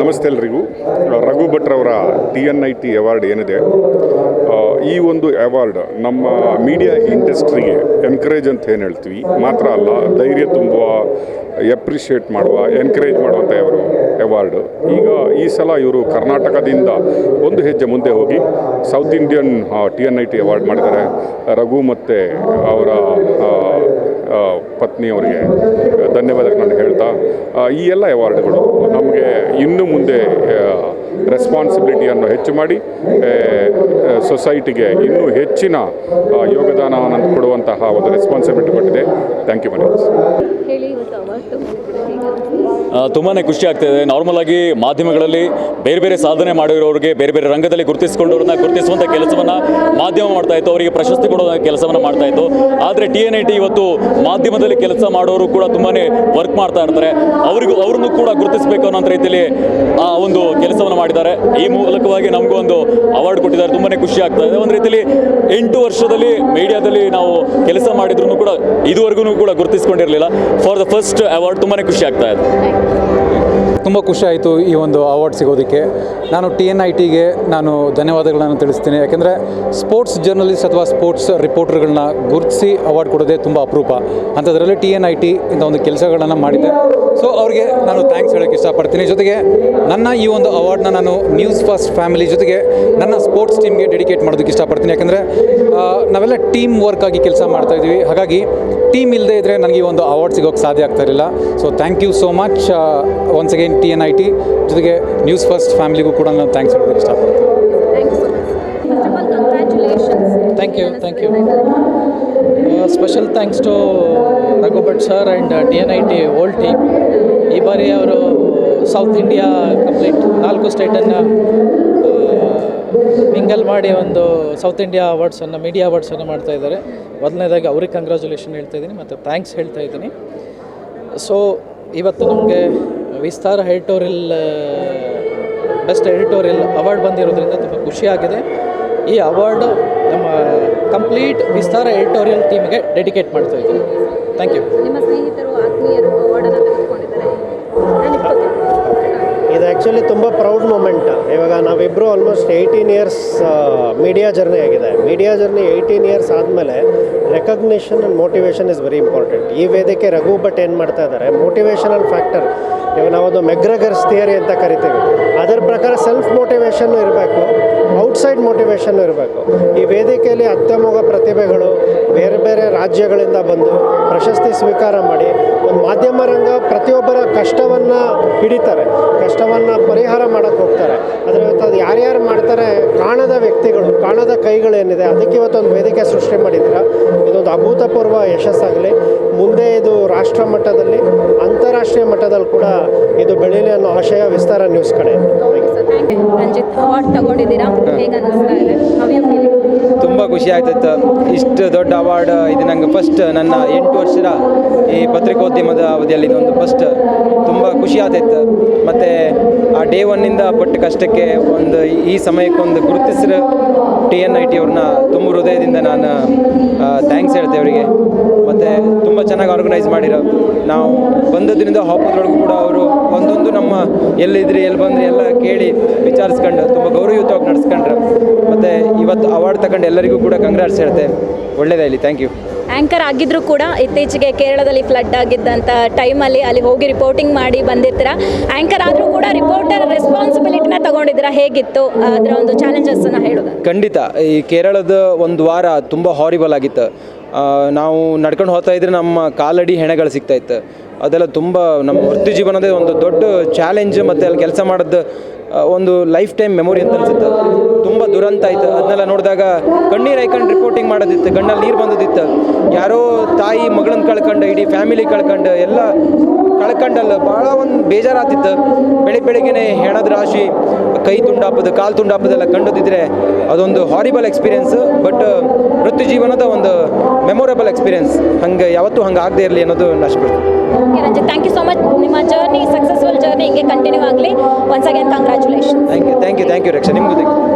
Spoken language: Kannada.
ನಮಸ್ತೆ ಎಲ್ರಿಗೂ. Raghu ಭಟ್ರವರ T N I T award ಏನಿದೆ ಈ ಒಂದು ಅವಾರ್ಡ್ ನಮ್ಮ ಮೀಡಿಯಾ ಇಂಡಸ್ಟ್ರಿಗೆ ಎನ್ಕರೇಜ್ ಅಂತ ಏನು ಹೇಳ್ತೀವಿ, ಮಾತ್ರ ಅಲ್ಲ, ಧೈರ್ಯ ತುಂಬುವ ಎಪ್ರಿಷಿಯೇಟ್ ಮಾಡುವ ಎನ್ಕರೇಜ್ ಮಾಡುವಂಥ ಅವರು ಅವಾರ್ಡ್ ಈಗ ಈ ಸಲ ಇವರು ಕರ್ನಾಟಕದಿಂದ ಒಂದು ಹೆಜ್ಜೆ ಮುಂದೆ ಹೋಗಿ south Indian T N I T award ಮಾಡಿದ್ದಾರೆ. ರಘು ಮತ್ತು ಅವರ ಪತ್ನಿಯವರಿಗೆ ಧನ್ಯವಾದಗಳನ್ನು ಹೇಳ್ತಾ ಈ ಎಲ್ಲ ಅವಾರ್ಡ್ಗಳು ನಮಗೆ ಇನ್ನು ಮುಂದೆ ರೆಸ್ಪಾನ್ಸಿಬಿಲಿಟಿಯನ್ನು ಹೆಚ್ಚು ಮಾಡಿ ಸೊಸೈಟಿಗೆ ಇನ್ನೂ ಹೆಚ್ಚಿನ ಯೋಗದಾನವನ್ನು ಕೊಡುವಂತಹ ಒಂದು ರೆಸ್ಪಾನ್ಸಿಬಿಲಿಟಿ ಕೊಟ್ಟಿದೆ. ಥ್ಯಾಂಕ್ ಯು ಮಚ್ ಇವತ್ತು ಅವಾರ್ಡ್ ತಗೊಂಡಿದ್ದೀರಾ ಹೇಗೆ ತುಂಬಾ ಖುಷಿ ಆಗ್ತಿದೆ ನಾರ್ಮಲ್ ಆಗಿ ಮಾಧ್ಯಮಗಳಲ್ಲಿ ಬೇರೆ ಬೇರೆ ಸಾಧನೆ ಮಾಡಿರೋರಿಗೆ ಬೇರೆ ಬೇರೆ ರಂಗದಲ್ಲಿ ಗುರುತಿಸಿಕೊಂಡವ್ರನ್ನ ಗುರುತಿಸುವಂತ ಕೆಲಸವನ್ನು ಮಾಧ್ಯಮ ಮಾಡ್ತಾ ಇತ್ತು. ಅವರಿಗೆ ಪ್ರಶಸ್ತಿ ಕೊಡೋ ಕೆಲಸವನ್ನು ಮಾಡ್ತಾ ಇತ್ತು. ಆದರೆ ಟಿ ಎನ್ ಐ ಟಿ ಇವತ್ತು ಮಾಧ್ಯಮದಲ್ಲಿ ಕೆಲಸ ಮಾಡೋರು ಕೂಡ ತುಂಬಾ ವರ್ಕ್ ಮಾಡ್ತಾ ಇರ್ತಾರೆ. ಅವರಿಗೂ, ಅವ್ರನ್ನೂ ಕೂಡ ಗುರುತಿಸಬೇಕು ಅನ್ನೋ ರೀತಿಯಲ್ಲಿ, ಆ, ಒಂದು ಕೆಲಸವನ್ನು ಮಾಡಿದ್ದಾರೆ. ಈ ಮೂಲಕವಾಗಿ ನಮಗೂ ಒಂದು ಅವಾರ್ಡ್ ಕೊಟ್ಟಿದ್ದಾರೆ. ತುಂಬಾ ಖುಷಿ ಆಗ್ತಾ ಇದೆ. ಒಂದು ರೀತಿಯಲ್ಲಿ ಎಂಟು ವರ್ಷದಲ್ಲಿ ಮೀಡಿಯಾದಲ್ಲಿ ನಾವು ಕೆಲಸ ಮಾಡಿದ್ರು ಕೂಡ ಇದುವರೆಗೂ ಕೂಡ ಗುರುತಿಸ್ಕೊಂಡಿರಲಿಲ್ಲ. ಫಾರ್ ದ ಫಸ್ಟ್ ಅವಾರ್ಡ್ ತುಂಬಾ ಖುಷಿ ಆಗ್ತಾ ಇದೆ. ತುಂಬ ಖುಷಿ ಆಯಿತು ಈ ಒಂದು ಅವಾರ್ಡ್ ಸಿಗೋದಕ್ಕೆ. ನಾನು ಟಿ ಎನ್ ಐ ಟಿಗೆ ನಾನು ಧನ್ಯವಾದಗಳನ್ನು ತಿಳಿಸ್ತೀನಿ. ಯಾಕೆಂದರೆ ಸ್ಪೋರ್ಟ್ಸ್ ಜರ್ನಲಿಸ್ಟ್ ಅಥವಾ ಸ್ಪೋರ್ಟ್ಸ್ ರಿಪೋರ್ಟರ್ಗಳನ್ನ ಗುರುತಿಸಿ ಅವಾರ್ಡ್ ಕೊಡೋದೇ ತುಂಬ ಅಪರೂಪ. ಅಂಥದ್ರಲ್ಲಿ ಟಿ ಎನ್ ಐ ಟಿ ಇಂಥ ಒಂದು ಕೆಲಸಗಳನ್ನು ಮಾಡಿದೆ ಸೊ ಅವ್ರಿಗೆ ನಾನು ಥ್ಯಾಂಕ್ಸ್ ಹೇಳೋಕ್ಕೆ ಇಷ್ಟಪಡ್ತೀನಿ. ಜೊತೆಗೆ ನನ್ನ ಈ ಒಂದು ಅವಾರ್ಡ್ನ ನಾನು ನ್ಯೂಸ್ ಫಸ್ಟ್ ಫ್ಯಾಮಿಲಿ ಜೊತೆಗೆ ನನ್ನ ಸ್ಪೋರ್ಟ್ಸ್ ಟೀಮ್ಗೆ ಡೆಡಿಕೇಟ್ ಮಾಡೋದಕ್ಕೆ ಇಷ್ಟಪಡ್ತೀನಿ. ಯಾಕೆಂದರೆ ನಾವೆಲ್ಲ ಟೀಮ್ ವರ್ಕ್ ಆಗಿ ಕೆಲಸ ಮಾಡ್ತಾ ಇದ್ದೀವಿ. ಹಾಗಾಗಿ ಟೀಮ್ ಇಲ್ಲದೆ ಇದ್ದರೆ ನನಗೆ ಒಂದು ಅವಾರ್ಡ್ ಸಿಗೋಕ್ಕೆ ಸಾಧ್ಯ ಆಗ್ತಾ ಇರಲಿಲ್ಲ. So thank you so much once again T N I T ಜೊತೆಗೆ ನ್ಯೂಸ್ ಫಸ್ಟ್ ಫ್ಯಾಮಿಲಿಗೂ ಕೂಡ ನಾನು ಥ್ಯಾಂಕ್ಸ್ ಹೇಳೋದಕ್ಕೆ ಇಷ್ಟಪಡ್ತೀನಿ. Thank you thank you. Special thanks to Raghu Bhat sir and T N I T old team ಈ ಬಾರಿ ಅವರು ಸೌತ್ ಇಂಡಿಯಾ ಕಂಪ್ಲೀಟ್ ನಾಲ್ಕು ಸ್ಟೇಟನ್ನು ಮಿಂಗಲ್ ಮಾಡಿ ಒಂದು ಸೌತ್ ಇಂಡಿಯಾ ಅವಾರ್ಡ್ಸನ್ನು ಮೀಡಿಯಾ ಅವಾರ್ಡ್ಸನ್ನು ಮಾಡ್ತಾ ಇದ್ದಾರೆ. ಮೊದಲನೇದಾಗಿ ಅವ್ರಿಗೆ ಕಂಗ್ರ್ಯಾಚುಲೇಷನ್ ಹೇಳ್ತಾ ಇದ್ದೀನಿ, ಮತ್ತು ಥ್ಯಾಂಕ್ಸ್ ಹೇಳ್ತಾ ಇದ್ದೀನಿ. ಸೊ ಇವತ್ತು ನಮಗೆ Vistara editorial best editorial award ಬಂದಿರೋದ್ರಿಂದ ತುಂಬ ಖುಷಿಯಾಗಿದೆ ಈ ಅವಾರ್ಡು ನಮ್ಮ ಕಂಪ್ಲೀಟ್ ವಿಸ್ತಾರ ಎಡಿಟೋರಿಯಲ್ ಟೀಮ್ಗೆ ಡೆಡಿಕೇಟ್ ಮಾಡ್ತಾ ಇದ್ದೀನಿ. ಥ್ಯಾಂಕ್ ಯು ನಿಮ್ಮ ಸ್ನೇಹಿತರು, ಆತ್ಮೀಯರು ಆ್ಯಕ್ಚುಲಿ ತುಂಬ ಪ್ರೌಡ್ ಮೂಮೆಂಟ್. ಇವಾಗ ನಾವಿಬ್ಬರು almost eighteen years media journey ಆಗಿದೆ. ಮೀಡಿಯಾ ಜರ್ನಿ ಏಯ್ಟೀನ್ ಇಯರ್ಸ್ ಆದಮೇಲೆ recognition and motivation is very important ಈ ವೇದಿಕೆ ರಘು ಭಟ್ ಏನು ಮಾಡ್ತಾ ಇದ್ದಾರೆ? ಆ್ಯಂಡ್ ಫ್ಯಾಕ್ಟರ್ ಇವಾಗ ನಾವೊಂದು ಮೆಗ್ರಗರ್ಸ್ ಥಿಯರಿ ಅಂತ ಕರಿತೀವಿ. ಅದರ ಪ್ರಕಾರ ಸೆಲ್ಫ್ ಮೋಟಿವೇಶನ್ನು ಇರಬೇಕು ಔಟ್ಸೈಡ್ ಮೋಟಿವೇಶನ್ನು ಇರಬೇಕು. ಈ ವೇದಿಕೆಯಲ್ಲಿ ಅತ್ಯಮೋಘ ಪ್ರತಿಭೆಗಳು ಬೇರೆ ಬೇರೆ ರಾಜ್ಯಗಳಿಂದ ಬಂದು ಪ್ರಶಸ್ತಿ ಸ್ವೀಕಾರ ಮಾಡಿ ಒಂದು ಮಾಧ್ಯಮ ರಂಗ ಪ್ರತಿಯೊಬ್ಬರ ಕಷ್ಟವನ್ನು ಹಿಡಿತಾರೆ. ಕಷ್ಟವನ್ನು ಪರಿಹಾರ ಮಾಡೋಕ್ಕೆ ಹೋಗ್ತಾರೆ. ಆದರೆ ಇವತ್ತು ಅದು ಯಾರ್ಯಾರು ಮಾಡ್ತಾರೆ, ಕಾಣದ ವ್ಯಕ್ತಿಗಳು, ಕಾಣದ ಕೈಗಳೇನಿದೆ, ಅದಕ್ಕೆ ಇವತ್ತೊಂದು ವೇದಿಕೆ ಸೃಷ್ಟಿ ಮಾಡಿದ್ದೀರಾ? ಇದೊಂದು ಅಭೂತಪೂರ್ವ ಯಶಸ್ಸಾಗಲಿ. ಮುಂದೆ ಇದು ರಾಷ್ಟ್ರ ಮಟ್ಟದಲ್ಲಿ ಅಂತಾರಾಷ್ಟ್ರೀಯ ಮಟ್ಟದಲ್ಲಿ ಕೂಡ ಇದು ಬೆಳೀಲಿ ಅನ್ನೋ ಆಶಯ ವಿಸ್ತಾರ ನ್ಯೂಸ್ ಕಡೆ. Okay sir thank you Ranjith award ತಗೊಂಡಿದ್ದೀರಾ? ಹೇಗೆ ಅನ್ನಿಸ್ತಾ ಇದೆ? ಖುಷಿ ಆಗ್ತಿತ್ತು. ಇಷ್ಟು ದೊಡ್ಡ ಅವಾರ್ಡ್ ಇದು ನಂಗೆ ಫಸ್ಟ್ ನನ್ನ ಎಂಟು ವರ್ಷದ ಈ ಪತ್ರಿಕೋದ್ಯಮದ ಅವಧಿಯಲ್ಲಿ ಇದೊಂದು ಫಸ್ಟ್ ತುಂಬ ಖುಷಿ ಆಗ್ತಿತ್ತು. ಮತ್ತು ಆ ಡೇ ಒನ್ನಿಂದ ಪಟ್ಟ ಕಷ್ಟಕ್ಕೆ ಒಂದು ಈ ಸಮಯಕ್ಕೆ ಒಂದು ಗುರುತಿಸಿರೋ ಟಿ ಎನ್ ಐ ಟಿ ಅವ್ರನ್ನ ತುಂಬ ಹೃದಯದಿಂದ ನಾನು ಥ್ಯಾಂಕ್ಸ್ ಹೇಳ್ತೇವೆ ಅವರಿಗೆ. ಮತ್ತು ತುಂಬ ಚೆನ್ನಾಗಿ ಆರ್ಗನೈಸ್ ಮಾಡಿರೋ, ನಾವು ಬಂದದ್ರಿಂದ ಹಾಪದ್ರೊಳಗೂ ಕೂಡ ಅವರು ಒಂದೊಂದು ನಮ್ಮ ಎಲ್ಲಿದ್ರಿ, ಎಲ್ಲಿ ಬಂದ್ರಿ ಎಲ್ಲ ಕೇಳಿ ವಿಚಾರಿಸ್ಕೊಂಡು ತುಂಬ ಗೌರವಯುತವಾಗಿ ನಡೆಸ್ಕೊಂಡ್ರು. ಮತ್ತು ಇವತ್ತು ಅವಾರ್ಡ್ ತಗೊಂಡು ಎಲ್ಲರಿಗೂ ಕೂಡ ಕಂಗ್ರಾಟ್ಸ್ ಹೇಳ್ತೆ. ಒಳ್ಳೇದಾಗಲಿ ಥ್ಯಾಂಕ್ ಯು ಆ್ಯಂಕರ್ ಆಗಿದ್ರು ಕೂಡ ಇತ್ತೀಚೆಗೆ ಕೇರಳದಲ್ಲಿ ಫ್ಲಡ್ ಆಗಿದ್ದಂಥ ಟೈಮಲ್ಲಿ ಅಲ್ಲಿ ಹೋಗಿ ರಿಪೋರ್ಟಿಂಗ್ ಮಾಡಿ ಬಂದಿರ್ತೀರ? ಆ್ಯಂಕರ್ ಆದರೂ ಕೂಡ ರಿಪೋರ್ಟರ್ ರೆಸ್ಪಾನ್ಸಿಬಿಲಿಟಿನ ತಗೊಂಡಿದ್ದೀರಾ? ಹೇಗಿತ್ತು ಅದರ ಒಂದು ಚಾಲೆಂಜಸ್ಸನ್ನು ಹೇಳೋದು ಖಂಡಿತ ಈ ಕೇರಳದ ಒಂದು ವಾರ ತುಂಬ ಹಾರಿಬಲ್ ಆಗಿತ್ತು. ನಾವು ನಡ್ಕೊಂಡು ಹೋಗ್ತಾ ಇದ್ರೆ ನಮ್ಮ ಕಾಲಡಿ ಹೆಣೆಗಳು ಸಿಗ್ತಾ ಇತ್ತು. ಅದೆಲ್ಲ ತುಂಬ ನಮ್ಮ ವೃತ್ತಿ ಜೀವನದೇ ಒಂದು ದೊಡ್ಡ ಚಾಲೆಂಜ್ ಮತ್ತು ಅಲ್ಲಿ ಕೆಲಸ ಮಾಡೋದು ಒಂದು ಲೈಫ್ ಟೈಮ್ ಮೆಮೊರಿ ಅಂತ ಅನ್ಸುತ್ತೆ. ತುಂಬ ದುರಂತ ಆಯ್ತು. ಅದನ್ನೆಲ್ಲ ನೋಡಿದಾಗ ಕಣ್ಣೀರು ಹಾಯ್ಕೊಂಡು ರಿಪೋರ್ಟಿಂಗ್ ಮಾಡೋದಿತ್ತು ಗಣ್ಣಲ್ಲಿ ನೀರು ಬಂದದಿತ್ತು. ಯಾರೋ ತಾಯಿ ಮಗಳನ್ನ ಕಳ್ಕೊಂಡು, ಇಡೀ ಫ್ಯಾಮಿಲಿ ಕಳ್ಕೊಂಡು, ಎಲ್ಲ ಕಳ್ಕೊಂಡಲ್ಲ ಭಾಳ ಒಂದು ಬೇಜಾರಾತಿತ್ತು. ಬೆಳಿಗ್ಗೆ ಬೆಳಿಗ್ಗೆನೆ ಹೆಣದ ರಾಶಿ ಕೈ ತುಂಡಾಪದು ಕಾಲು ತುಂಡಾಪದೆಲ್ಲ ಕಂಡದಿದ್ರೆ ಅದೊಂದು ಹಾರಿಬಲ್ ಎಕ್ಸ್ಪೀರಿಯನ್ಸ್ ಬಟ್ ವೃತ್ತಿ ಜೀವನದ ಒಂದು ಮೆಮೊರೇಬಲ್ ಎಕ್ಸ್ಪೀರಿಯನ್ಸ್ ಹಂಗೆ ಯಾವತ್ತೂ ಹಂಗೆ ಆಗದೆ ಇರಲಿ ಅನ್ನೋದು ನಷ್ಟಪಡ್ತೀನಿ okay Ranjith thank you so much ನಿಮ್ಮ ಜರ್ನಿ ಸಕ್ಸಸ್ಫುಲ್ ಜರ್ನಿ ಹಿಂಗೆ ಕಂಟಿನ್ಯೂ ಆಗಲಿ. Once again congratulation thank you thank you thank you Raksha. ನಿಮಗೂ ಥ್ಯಾಂಕ್ ಯು